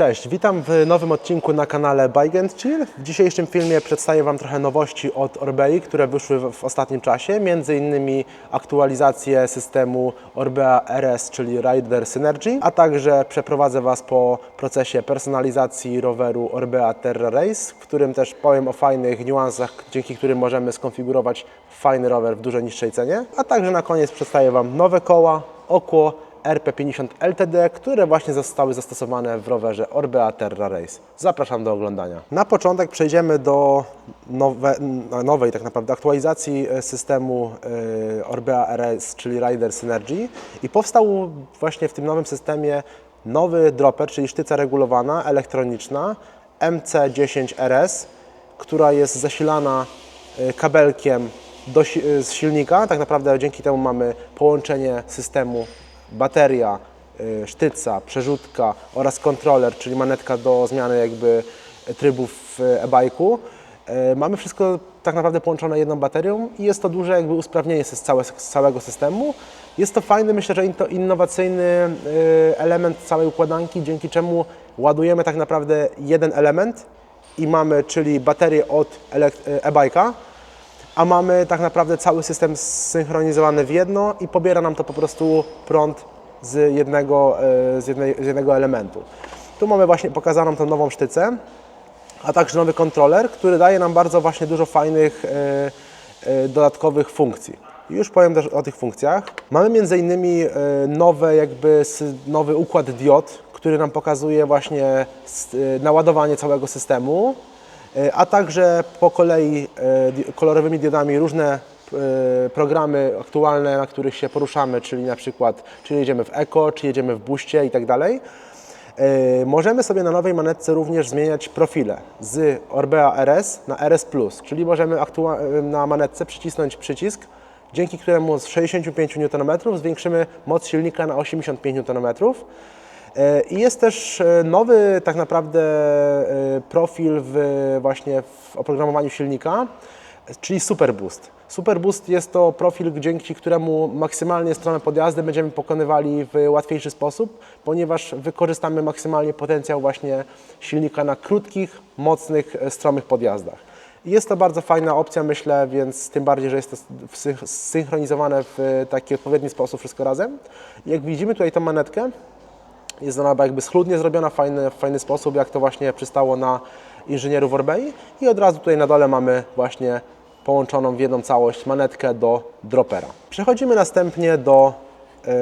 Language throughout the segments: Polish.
Cześć, witam w nowym odcinku na kanale Bike Chill. W dzisiejszym filmie przedstawię Wam trochę nowości od Orbei, które wyszły w ostatnim czasie, między innymi aktualizację systemu Orbea RS, czyli Rider Synergy, a także przeprowadzę Was po procesie personalizacji roweru Orbea Terra Race, w którym też powiem o fajnych niuansach, dzięki którym możemy skonfigurować fajny rower w dużo niższej cenie, a także na koniec przedstawię Wam nowe koła, okło RP50 LTD, które właśnie zostały zastosowane w rowerze Orbea Terra Race. Zapraszam do oglądania. Na początek przejdziemy do nowe, nowej tak naprawdę aktualizacji e, systemu e, Orbea RS, czyli Rider Synergy i powstał właśnie w tym nowym systemie nowy dropper, czyli sztyca regulowana, elektroniczna MC10RS, która jest zasilana e, kabelkiem do, z silnika. Tak naprawdę dzięki temu mamy połączenie systemu bateria, y, sztyca, przerzutka oraz kontroler, czyli manetka do zmiany jakby trybów w e-bike'u. Y, Mamy wszystko tak naprawdę połączone jedną baterią i jest to duże jakby usprawnienie z, całe, z całego systemu. Jest to fajny, myślę, że innowacyjny y, element całej układanki, dzięki czemu ładujemy tak naprawdę jeden element i mamy, czyli baterię od e-bike'a, a mamy tak naprawdę cały system zsynchronizowany w jedno i pobiera nam to po prostu prąd z jednego, e, z jednej, z jednego elementu. Tu mamy właśnie pokazaną tą nową sztycę, a także nowy kontroler, który daje nam bardzo właśnie dużo fajnych e, e, dodatkowych funkcji. Już powiem też o tych funkcjach. Mamy między innymi nowe jakby nowy układ diod, który nam pokazuje właśnie naładowanie całego systemu, a także po kolei e, kolorowymi diodami różne e, programy aktualne, na których się poruszamy, czyli na przykład czy jedziemy w Eco, czy jedziemy w Buście i tak dalej. E, Możemy sobie na nowej manetce również zmieniać profile z Orbea RS na RS czyli możemy e, na manetce przycisnąć przycisk, dzięki któremu z 65 Nm zwiększymy moc silnika na 85 Nm. E, I jest też e, nowy tak naprawdę e, profil w, właśnie w oprogramowaniu silnika, czyli Super Boost. Super Boost jest to profil, dzięki któremu maksymalnie stronę podjazdy będziemy pokonywali w łatwiejszy sposób, ponieważ wykorzystamy maksymalnie potencjał właśnie silnika na krótkich, mocnych, stromych podjazdach. Jest to bardzo fajna opcja, myślę, więc tym bardziej, że jest to syn- zsynchronizowane w taki odpowiedni sposób wszystko razem. Jak widzimy tutaj tą manetkę, jest ona jakby schludnie zrobiona fajny, w fajny sposób, jak to właśnie przystało na inżynierów Orbei. I od razu tutaj na dole mamy właśnie połączoną w jedną całość manetkę do dropera. Przechodzimy następnie do e,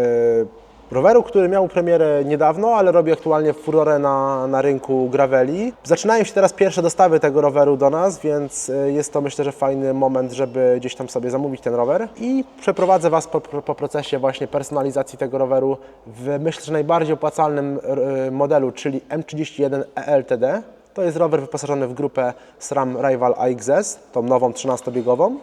roweru, który miał premierę niedawno, ale robi aktualnie furorę na, na rynku graveli. Zaczynają się teraz pierwsze dostawy tego roweru do nas, więc e, jest to myślę, że fajny moment, żeby gdzieś tam sobie zamówić ten rower. I przeprowadzę Was po, po procesie właśnie personalizacji tego roweru w myślę, że najbardziej opłacalnym e, modelu, czyli M31 ELTD. To jest rower wyposażony w grupę SRAM Rival AXS, tą nową 13-biegową.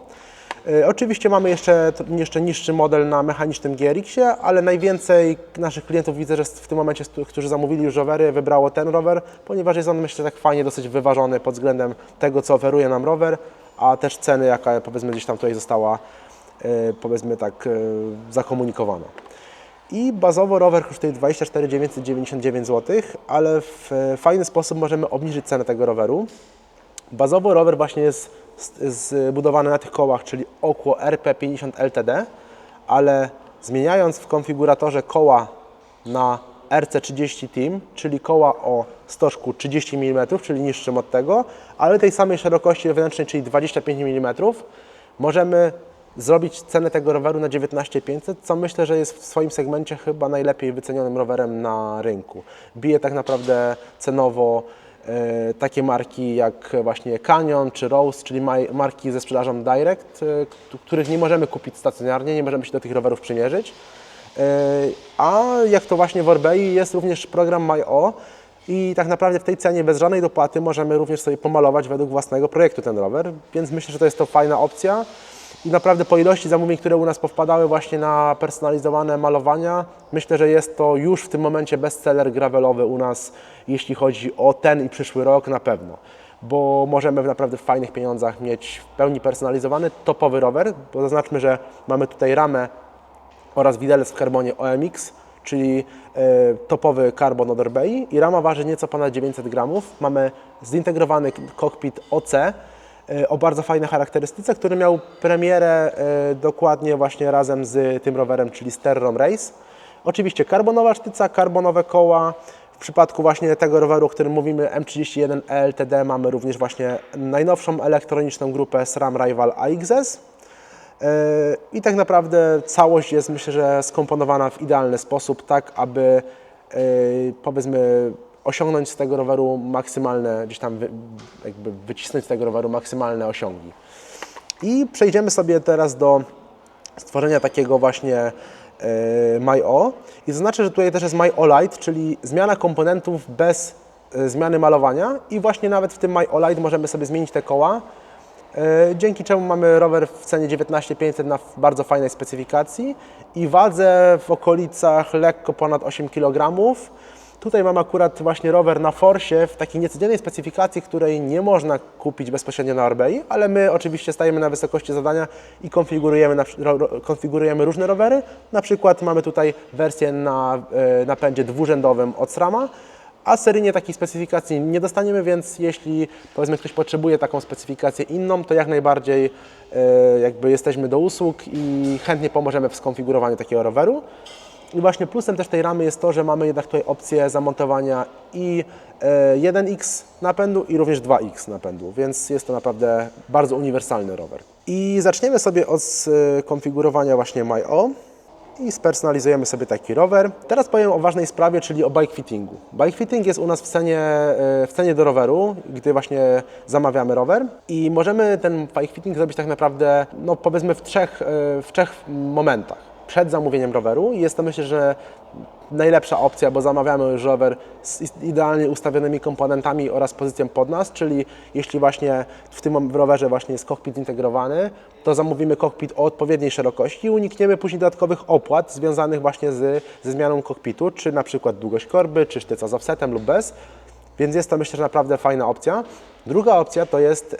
E, Oczywiście mamy jeszcze, jeszcze niższy model na mechanicznym GRX-ie, ale najwięcej naszych klientów widzę, że w tym momencie, którzy zamówili już rowery, wybrało ten rower, ponieważ jest on myślę tak fajnie dosyć wyważony pod względem tego, co oferuje nam rower, a też ceny, jaka powiedzmy gdzieś tam tutaj została e, powiedzmy tak e, zakomunikowana. I bazowo rower kosztuje 24 999 zł, ale w fajny sposób możemy obniżyć cenę tego roweru. Bazowo rower właśnie jest z- zbudowany na tych kołach, czyli Okło RP50 LTD, ale zmieniając w konfiguratorze koła na RC30 Team, czyli koła o stożku 30 mm, czyli niższym od tego, ale tej samej szerokości wewnętrznej, czyli 25 mm, możemy zrobić cenę tego roweru na 19500, co myślę, że jest w swoim segmencie chyba najlepiej wycenionym rowerem na rynku. Bije tak naprawdę cenowo takie marki jak właśnie Canyon czy Rose, czyli marki ze sprzedażą direct, e, których nie możemy kupić stacjonarnie, nie możemy się do tych rowerów przymierzyć. E, A jak to właśnie w Orbei jest również program MyO i tak naprawdę w tej cenie bez żadnej dopłaty możemy również sobie pomalować według własnego projektu ten rower, więc myślę, że to jest to fajna opcja. I naprawdę po ilości zamówień, które u nas powpadały właśnie na personalizowane malowania, myślę, że jest to już w tym momencie bestseller gravelowy u nas, jeśli chodzi o ten i przyszły rok na pewno. Bo możemy w naprawdę fajnych pieniądzach mieć w pełni personalizowany, topowy rower, bo zaznaczmy, że mamy tutaj ramę oraz widelec w karbonie OMX, czyli e, topowy karbon od Orbei i rama waży nieco ponad 900 gramów. Mamy zintegrowany kokpit OC o bardzo fajnej charakterystyce, który miał premierę e, dokładnie właśnie razem z tym rowerem, czyli Sterrom Race. Oczywiście karbonowa sztyca, karbonowe koła. W przypadku właśnie tego roweru, o którym mówimy, M31 LTD, mamy również właśnie najnowszą elektroniczną grupę SRAM Rival AXS. Yy, I tak naprawdę całość jest myślę, że skomponowana w idealny sposób, tak aby powiedzmy osiągnąć z tego roweru maksymalne, gdzieś tam wy, jakby wycisnąć z tego roweru maksymalne osiągi. I przejdziemy sobie teraz do stworzenia takiego właśnie yy, MyO. I zaznaczę, że tutaj też jest MyO Lite, czyli zmiana komponentów bez yy, zmiany malowania i właśnie nawet w tym MyO Lite możemy sobie zmienić te koła, E, dzięki czemu mamy rower w cenie 19500 na bardzo fajnej specyfikacji i wadze w okolicach lekko ponad 8 kg. Tutaj mam akurat właśnie rower na Forsie w takiej niecodziennej specyfikacji, której nie można kupić bezpośrednio na Orbei, ale my oczywiście stajemy na wysokości zadania i konfigurujemy, na, konfigurujemy różne rowery. Na przykład mamy tutaj wersję na e, napędzie dwurzędowym od SRAMa, a seryjnie takiej specyfikacji nie dostaniemy, więc jeśli powiedzmy ktoś potrzebuje taką specyfikację inną, to jak najbardziej e, jakby jesteśmy do usług i chętnie pomożemy w skonfigurowaniu takiego roweru. I właśnie plusem też tej ramy jest to, że mamy jednak tutaj opcję zamontowania i 1X napędu i również 2X napędu, więc jest to naprawdę bardzo uniwersalny rower. I zaczniemy sobie od konfigurowania właśnie MyO i spersonalizujemy sobie taki rower. Teraz powiem o ważnej sprawie, czyli o bike fittingu. Bike fitting jest u nas w cenie, e, w cenie do roweru, gdy właśnie zamawiamy rower i możemy ten bike fitting zrobić tak naprawdę, no powiedzmy w trzech, e, w trzech momentach. Przed zamówieniem roweru i jest to myślę, że najlepsza opcja, bo zamawiamy już rower z idealnie ustawionymi komponentami oraz pozycją pod nas, czyli jeśli właśnie w tym rowerze właśnie jest kokpit integrowany, to zamówimy kokpit o odpowiedniej szerokości i unikniemy później dodatkowych opłat związanych właśnie z, ze zmianą kokpitu, czy na przykład długość korby, czy sztyca z offsetem lub bez. Więc jest to myślę, że naprawdę fajna opcja. Druga opcja to jest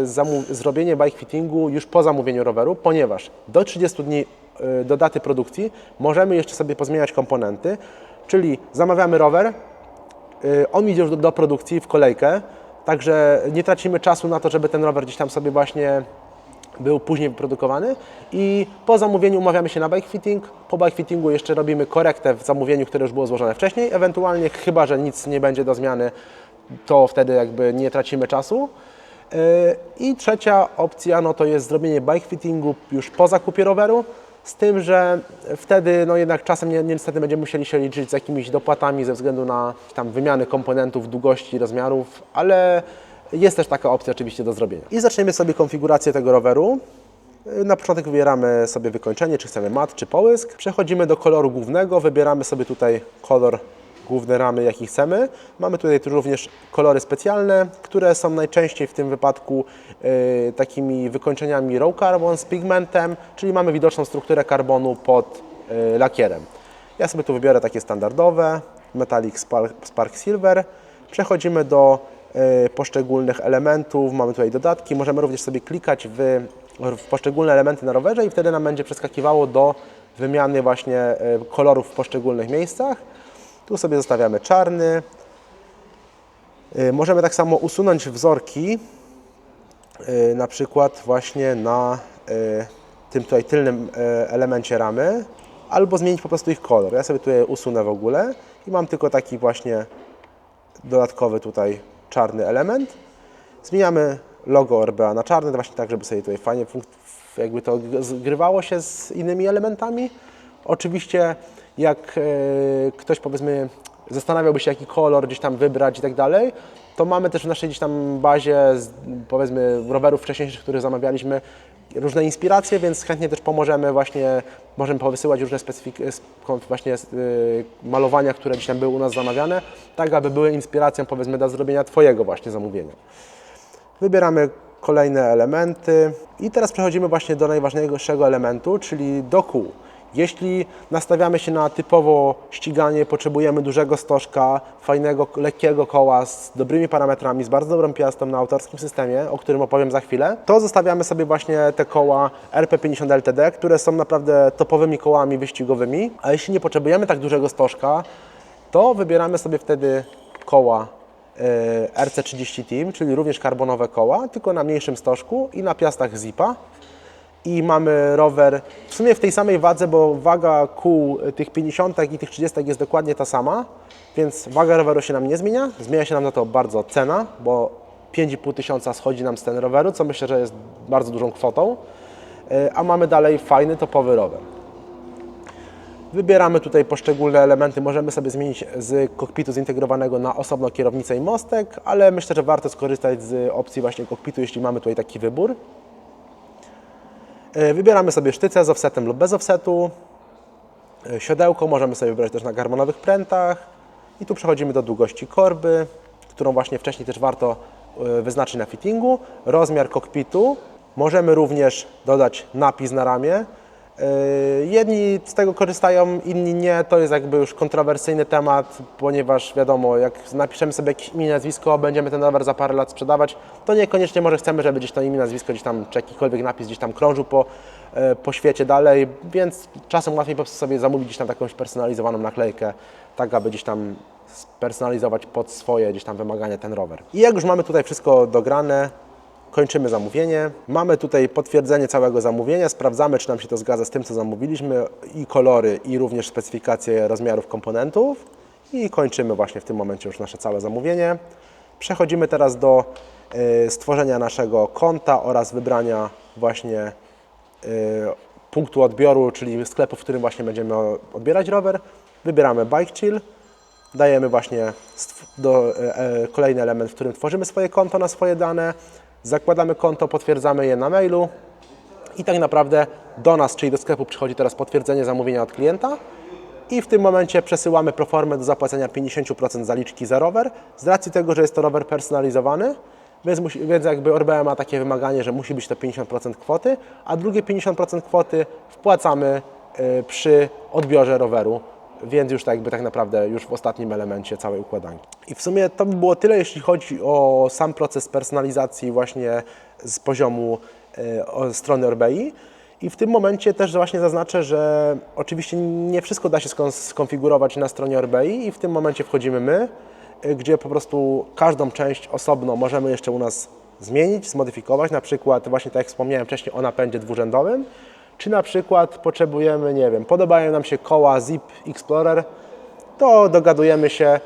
yy, zrobienie bike fittingu już po zamówieniu roweru, ponieważ do 30 dni Y, do daty produkcji możemy jeszcze sobie pozmieniać komponenty, czyli zamawiamy rower, y, on idzie już do, do produkcji w kolejkę, także nie tracimy czasu na to, żeby ten rower gdzieś tam sobie właśnie był później wyprodukowany i po zamówieniu umawiamy się na bike fitting. Po bike fittingu jeszcze robimy korektę w zamówieniu, które już było złożone wcześniej. Ewentualnie, chyba że nic nie będzie do zmiany, to wtedy jakby nie tracimy czasu. Y, I trzecia opcja no to jest zrobienie bike fittingu już po zakupie roweru. Z tym, że wtedy no jednak czasem ni niestety będziemy musieli się liczyć z jakimiś dopłatami ze względu na tam wymiany komponentów, długości, rozmiarów, ale jest też taka opcja oczywiście do zrobienia. I zaczniemy sobie konfigurację tego roweru. Na początek wybieramy sobie wykończenie, czy chcemy mat, czy połysk. Przechodzimy do koloru głównego, wybieramy sobie tutaj kolor główne ramy, jaki chcemy. Mamy tutaj również kolory specjalne, które są najczęściej w tym wypadku y, takimi wykończeniami raw carbon z pigmentem, czyli mamy widoczną strukturę karbonu pod y, lakierem. Ja sobie tu wybiorę takie standardowe, Metallic Spark, Spark Silver. Przechodzimy do y, poszczególnych elementów, mamy tutaj dodatki, możemy również sobie klikać w, w poszczególne elementy na rowerze i wtedy nam będzie przeskakiwało do wymiany właśnie kolorów w poszczególnych miejscach. Tu sobie zostawiamy czarny. Y, możemy tak samo usunąć wzorki, y, na przykład właśnie na y, tym tutaj tylnym elemencie ramy, albo zmienić po prostu ich kolor. Ja sobie tutaj usunę w ogóle i mam tylko taki właśnie dodatkowy tutaj czarny element. Zmieniamy logo RBA na czarny, właśnie tak, żeby sobie tutaj fajnie jakby to zgrywało się z innymi elementami. Oczywiście jak e, ktoś powiedzmy zastanawiałby się, jaki kolor gdzieś tam wybrać i tak dalej, to mamy też w naszej gdzieś tam bazie, powiedzmy, rowerów wcześniejszych, których zamawialiśmy, różne inspiracje, więc chętnie też pomożemy właśnie, możemy powysyłać różne specyfik- właśnie yy, malowania, które gdzieś tam były u nas zamawiane, tak aby były inspiracją powiedzmy do zrobienia Twojego właśnie zamówienia. Wybieramy kolejne elementy i teraz przechodzimy właśnie do najważniejszego elementu, czyli do kół. Jeśli nastawiamy się na typowo ściganie, potrzebujemy dużego stożka, fajnego, lekkiego koła z dobrymi parametrami, z bardzo dobrą piastą na autorskim systemie, o którym opowiem za chwilę, to zostawiamy sobie właśnie te koła RP50 LTD, które są naprawdę topowymi kołami wyścigowymi. A jeśli nie potrzebujemy tak dużego stożka, to wybieramy sobie wtedy koła e, RC30 Team, czyli również karbonowe koła, tylko na mniejszym stożku i na piastach Zipa i mamy rower w sumie w tej samej wadze, bo waga kół tych 50 i tych 30 jest dokładnie ta sama, więc waga roweru się nam nie zmienia. Zmienia się nam na to bardzo cena, bo 5,5 tysiąca schodzi nam z ten roweru, co myślę, że jest bardzo dużą kwotą, E, a mamy dalej fajny, topowy rower. Wybieramy tutaj poszczególne elementy, możemy sobie zmienić z kokpitu zintegrowanego na osobno kierownicę i mostek, ale myślę, że warto skorzystać z opcji właśnie kokpitu, jeśli mamy tutaj taki wybór. E, Wybieramy sobie sztyce z offsetem lub bez offsetu. E, Siodełko możemy sobie wybrać też na garmonowych prętach. I tu przechodzimy do długości korby, którą właśnie wcześniej też warto e, wyznaczyć na fittingu. Rozmiar kokpitu. Możemy również dodać napis na ramię. E, Jedni z tego korzystają, inni nie. To jest jakby już kontrowersyjny temat, ponieważ wiadomo, jak napiszemy sobie jakieś imię, nazwisko, będziemy ten rower za parę lat sprzedawać, to niekoniecznie może chcemy, żeby gdzieś to imię, nazwisko gdzieś tam, czy jakikolwiek napis gdzieś tam krążył po, e, po świecie dalej, więc czasem łatwiej po prostu sobie zamówić gdzieś tam taką personalizowaną naklejkę, tak aby gdzieś tam spersonalizować pod swoje gdzieś tam wymagania ten rower. I jak już mamy tutaj wszystko dograne, kończymy zamówienie. Mamy tutaj potwierdzenie całego zamówienia, sprawdzamy, czy nam się to zgadza z tym, co zamówiliśmy, i kolory, i również specyfikacje rozmiarów komponentów. I kończymy właśnie w tym momencie już nasze całe zamówienie. Przechodzimy teraz do y, stworzenia naszego konta oraz wybrania właśnie y, punktu odbioru, czyli sklepu, w którym właśnie będziemy odbierać rower. Wybieramy Bike Chill. Dajemy właśnie do, e, e, kolejny element, w którym tworzymy swoje konto na swoje dane. Zakładamy konto, potwierdzamy je na mailu i tak naprawdę do nas, czyli do sklepu przychodzi teraz potwierdzenie zamówienia od klienta i w tym momencie przesyłamy proformę do zapłacenia 50% zaliczki za rower z racji tego, że jest to rower personalizowany, więc, musi, więc jakby Orbea ma takie wymaganie, że musi być to 50% kwoty, a drugie 50% kwoty wpłacamy y, przy odbiorze roweru, więc już tak jakby tak naprawdę już w ostatnim elemencie całej układanki. I w sumie to by było tyle, jeśli chodzi o sam proces personalizacji właśnie z poziomu o- strony Orbei. I w tym momencie też właśnie zaznaczę, że oczywiście nie wszystko da się skon- skonfigurować na stronie Orbei i w tym momencie wchodzimy my, y, gdzie po prostu każdą część osobno możemy jeszcze u nas zmienić, zmodyfikować, na przykład właśnie tak jak wspomniałem wcześniej o napędzie dwurzędowym, czy na przykład potrzebujemy, nie wiem, podobają nam się koła Zip Explorer, to dogadujemy się,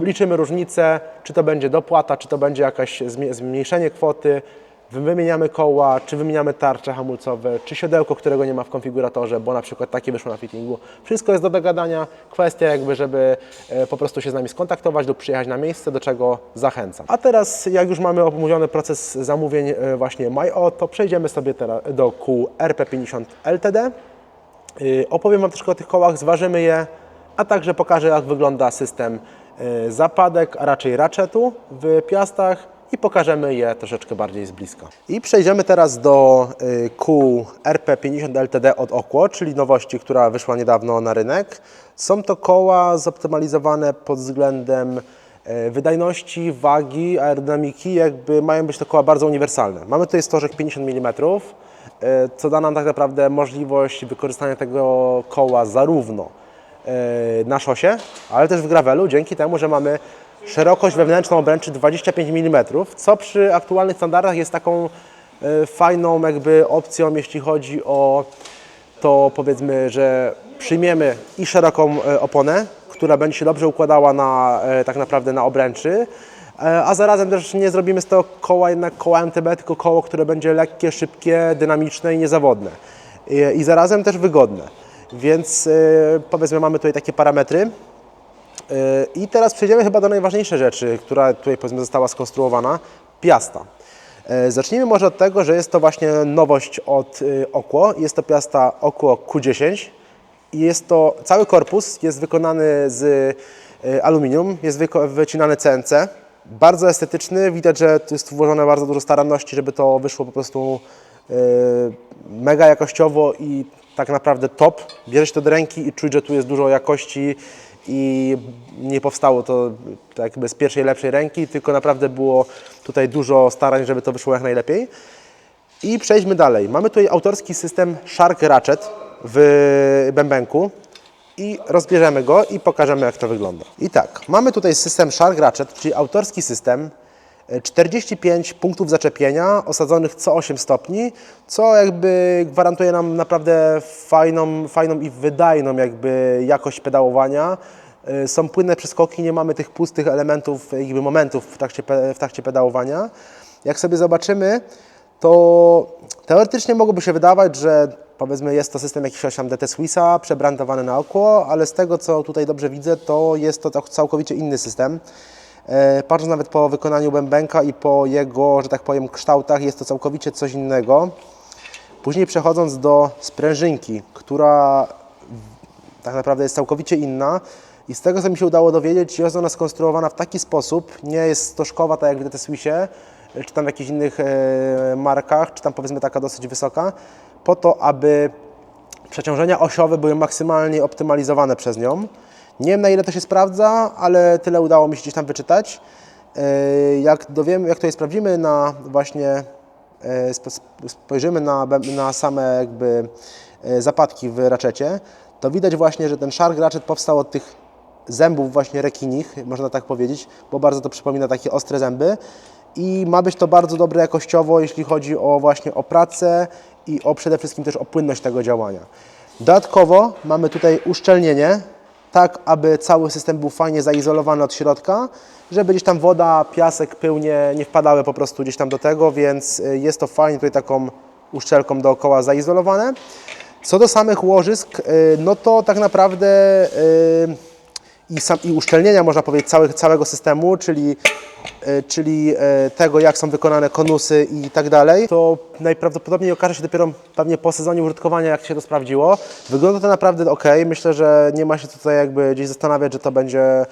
liczymy różnicę, czy to będzie dopłata, czy to będzie jakieś zmniejszenie kwoty, wymieniamy koła, czy wymieniamy tarcze hamulcowe, czy siodełko, którego nie ma w konfiguratorze, bo na przykład takie wyszło na fittingu. Wszystko jest do dogadania, kwestia jakby, żeby e, po prostu się z nami skontaktować lub przyjechać na miejsce, do czego zachęcam. A teraz, jak już mamy omówiony proces zamówień e, właśnie MyO, to przejdziemy sobie teraz do kół RP50 LTD. Y, Opowiem Wam troszkę o tych kołach, zważymy je, a także pokażę jak wygląda system zapadek, a raczej ratchetu w piastach i pokażemy je troszeczkę bardziej z bliska. I przejdziemy teraz do y, kół RP50 LTD od Okło, czyli nowości, która wyszła niedawno na rynek. Są to koła zoptymalizowane pod względem e, wydajności, wagi, aerodynamiki, jakby mają być to koła bardzo uniwersalne. Mamy tutaj stożek 50 mm, e, co da nam tak naprawdę możliwość wykorzystania tego koła zarówno na szosie, ale też w gravelu, dzięki temu, że mamy szerokość wewnętrzną obręczy 25 mm, co przy aktualnych standardach jest taką e, fajną jakby opcją, jeśli chodzi o to powiedzmy, że przyjmiemy i szeroką e, oponę, która będzie się dobrze układała na, e, tak naprawdę na obręczy, a zarazem też nie zrobimy z tego koła jednak koła MTB, tylko koło, które będzie lekkie, szybkie, dynamiczne i niezawodne. I, i zarazem też wygodne. Więc powiedzmy mamy tutaj takie parametry. E, I teraz przejdziemy chyba do najważniejszej rzeczy, która tutaj powiedzmy została skonstruowana, piasta. E, Zacznijmy może od tego, że jest to właśnie nowość od y, Okło. Jest to piasta Okło Q10 i jest to, cały korpus jest wykonany z aluminium, jest wycinany CNC. Bardzo estetyczny, widać, że tu jest włożone bardzo dużo staranności, żeby to wyszło po prostu mega jakościowo i tak naprawdę top. Bierze się to do ręki i czuć, że tu jest dużo jakości i nie powstało to tak jakby z pierwszej lepszej ręki, tylko naprawdę było tutaj dużo starań, żeby to wyszło jak najlepiej. I przejdźmy dalej. Mamy tutaj autorski system Shark Ratchet w bębenku i rozbierzemy go i pokażemy jak to wygląda. I tak, mamy tutaj system Shark Ratchet, czyli autorski system, 45 punktów zaczepienia osadzonych co 8 stopni, co jakby gwarantuje nam naprawdę fajną, fajną i wydajną jakby jakość pedałowania. E, Są płynne przeskoki, nie mamy tych pustych elementów, jakby momentów w trakcie, w trakcie pedałowania. Jak sobie zobaczymy, to teoretycznie mogłoby się wydawać, że powiedzmy jest to system jakiegoś tam DT Swissa przebrandowany na oko, ale z tego co tutaj dobrze widzę, to jest to tak całkowicie inny system. E, Patrząc nawet po wykonaniu bębenka i po jego, że tak powiem, kształtach, jest to całkowicie coś innego. Później przechodząc do sprężynki, która tak naprawdę jest całkowicie inna i z tego co mi się udało dowiedzieć, jest ona skonstruowana w taki sposób, nie jest stożkowa tak jak w Swissie, czy tam w jakichś innych e, markach, czy tam powiedzmy taka dosyć wysoka, po to, aby przeciążenia osiowe były maksymalnie optymalizowane przez nią. Nie wiem na ile to się sprawdza, ale tyle udało mi się gdzieś tam wyczytać. E, Jak dowiemy, jak je sprawdzimy na właśnie e, sp- sp- spojrzymy na, na same jakby e, zapadki w raczecie, to widać właśnie, że ten Shark Ratchet powstał od tych zębów właśnie rekinich, można tak powiedzieć, bo bardzo to przypomina takie ostre zęby i ma być to bardzo dobre jakościowo, jeśli chodzi o właśnie o pracę i o przede wszystkim też o płynność tego działania. Dodatkowo mamy tutaj uszczelnienie, tak aby cały system był fajnie zaizolowany od środka, żeby gdzieś tam woda, piasek, pył nie, nie wpadały po prostu gdzieś tam do tego, więc y, jest to fajnie tutaj taką uszczelką dookoła zaizolowane. Co do samych łożysk, y, no to tak naprawdę y, i, sam, i uszczelnienia, można powiedzieć, całych, całego systemu, czyli, e, czyli e, tego, jak są wykonane konusy i tak dalej, to najprawdopodobniej okaże się dopiero pewnie po sezonie użytkowania, jak się to sprawdziło. Wygląda to naprawdę ok. Myślę, że nie ma się tutaj jakby gdzieś zastanawiać, że to będzie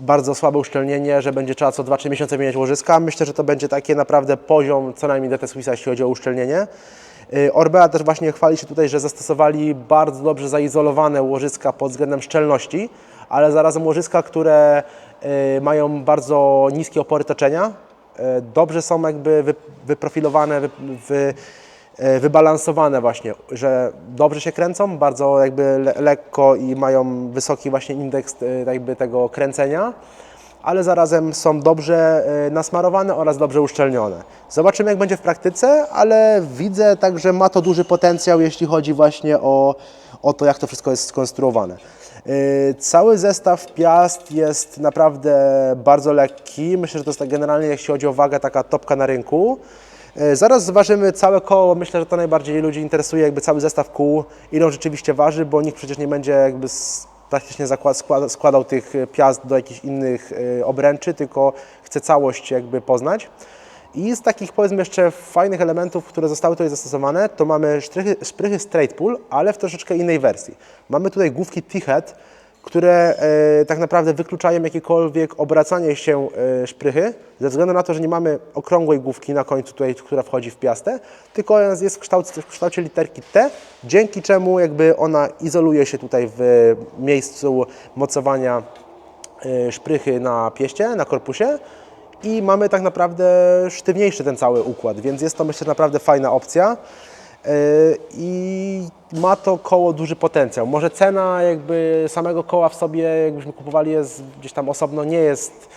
bardzo słabe uszczelnienie, że będzie trzeba co 2-3 miesiące zmieniać łożyska. Myślę, że to będzie takie naprawdę poziom co najmniej DT Swissa, jeśli chodzi o uszczelnienie. Y, Orbea też właśnie chwali się tutaj, że zastosowali bardzo dobrze zaizolowane łożyska pod względem szczelności, ale zarazem łożyska, które y, mają bardzo niskie opory toczenia, y, dobrze są jakby wy- wyprofilowane, wy, y, wybalansowane właśnie, że dobrze się kręcą, bardzo jakby le, lekko i mają wysoki właśnie indeks jakby tego kręcenia ale zarazem są dobrze nasmarowane oraz dobrze uszczelnione. Zobaczymy jak będzie w praktyce, ale widzę także ma to duży potencjał, jeśli chodzi właśnie o, o to, jak to wszystko jest skonstruowane. E, Cały zestaw piast jest naprawdę bardzo lekki. Myślę, że to jest tak generalnie, jeśli chodzi o wagę, taka topka na rynku. E, Zaraz zważymy całe koło. Myślę, że to najbardziej ludzi interesuje, jakby cały zestaw kół, ile on rzeczywiście waży, bo nikt przecież nie będzie jakby praktycznie składał tych piast do jakichś innych e, obręczy, tylko chce całość jakby poznać. I z takich powiedzmy jeszcze fajnych elementów, które zostały tutaj zastosowane, to mamy sztrychy, szprychy straight pull, ale w troszeczkę innej wersji. Mamy tutaj główki T-head, które e, tak naprawdę wykluczają jakiekolwiek obracanie się e, szprychy, ze względu na to, że nie mamy okrągłej główki na końcu tutaj, która wchodzi w piastę, tylko jest w kształcie, w kształcie literki T, dzięki czemu jakby ona izoluje się tutaj w miejscu mocowania e, szprychy na pieście, na korpusie i mamy tak naprawdę sztywniejszy ten cały układ, więc jest to myślę naprawdę fajna opcja. Yy, i ma to koło duży potencjał. Może cena jakby samego koła w sobie, jakbyśmy kupowali jest gdzieś tam osobno, nie jest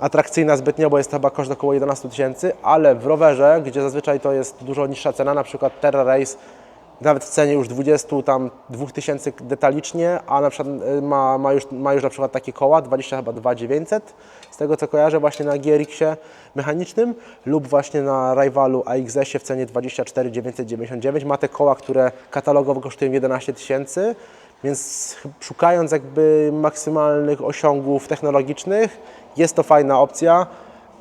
atrakcyjna zbytnio, bo jest to chyba koszt około 11 tysięcy, ale w rowerze, gdzie zazwyczaj to jest dużo niższa cena, na przykład Terra Race nawet w cenie już 20 tam 2000 detalicznie, a na przykład y, ma, ma, już, ma już na przykład takie koła 20 chyba 2900 z tego co kojarzę właśnie na GRX-ie mechanicznym lub właśnie na Rivalu AXS-ie w cenie 24 999 ma te koła, które katalogowo kosztują 11 tysięcy więc szukając jakby maksymalnych osiągów technologicznych jest to fajna opcja.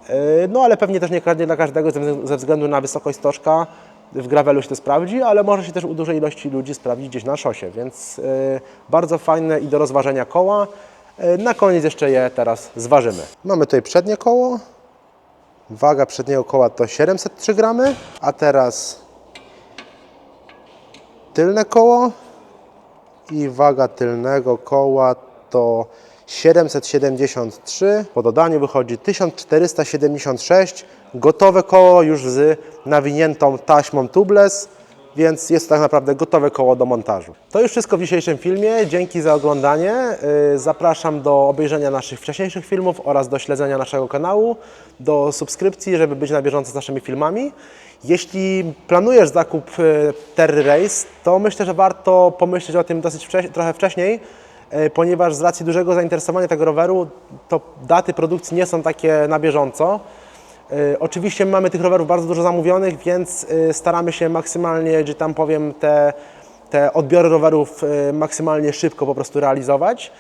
Yy, No ale pewnie też nie dla każdego ze względu na wysokość stożka. W gravelu się to sprawdzi, ale może się też u dużej ilości ludzi sprawdzić gdzieś na szosie, więc yy, bardzo fajne i do rozważenia koła. Yy, Na koniec jeszcze je teraz zważymy. Mamy tutaj przednie koło. Waga przedniego koła to 703 gramy, a teraz tylne koło i waga tylnego koła to 773. Po dodaniu wychodzi 1476. Gotowe koło już z nawiniętą taśmą tubeless, więc jest to tak naprawdę gotowe koło do montażu. To już wszystko w dzisiejszym filmie. Dzięki za oglądanie. Yy, Zapraszam do obejrzenia naszych wcześniejszych filmów oraz do śledzenia naszego kanału, do subskrypcji, żeby być na bieżąco z naszymi filmami. Jeśli planujesz zakup yy, Terry Race, to myślę, że warto pomyśleć o tym dosyć wcześ- trochę wcześniej, ponieważ z racji dużego zainteresowania tego roweru, to daty produkcji nie są takie na bieżąco. Y, Oczywiście mamy tych rowerów bardzo dużo zamówionych, więc y, staramy się maksymalnie, że tam powiem, te, te odbiory rowerów maksymalnie szybko po prostu realizować.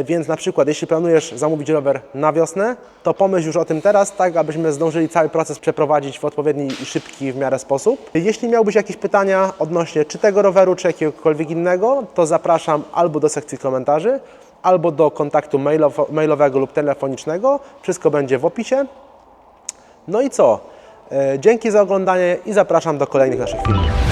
Y, Więc na przykład, jeśli planujesz zamówić rower na wiosnę, to pomyśl już o tym teraz, tak abyśmy zdążyli cały proces przeprowadzić w odpowiedni i szybki w miarę sposób. Jeśli miałbyś jakieś pytania odnośnie czy tego roweru, czy jakiegokolwiek innego, to zapraszam albo do sekcji komentarzy, albo do kontaktu mailowo- mailowego lub telefonicznego. Wszystko będzie w opisie. No i co? E, Dzięki za oglądanie i zapraszam do kolejnych naszych filmów.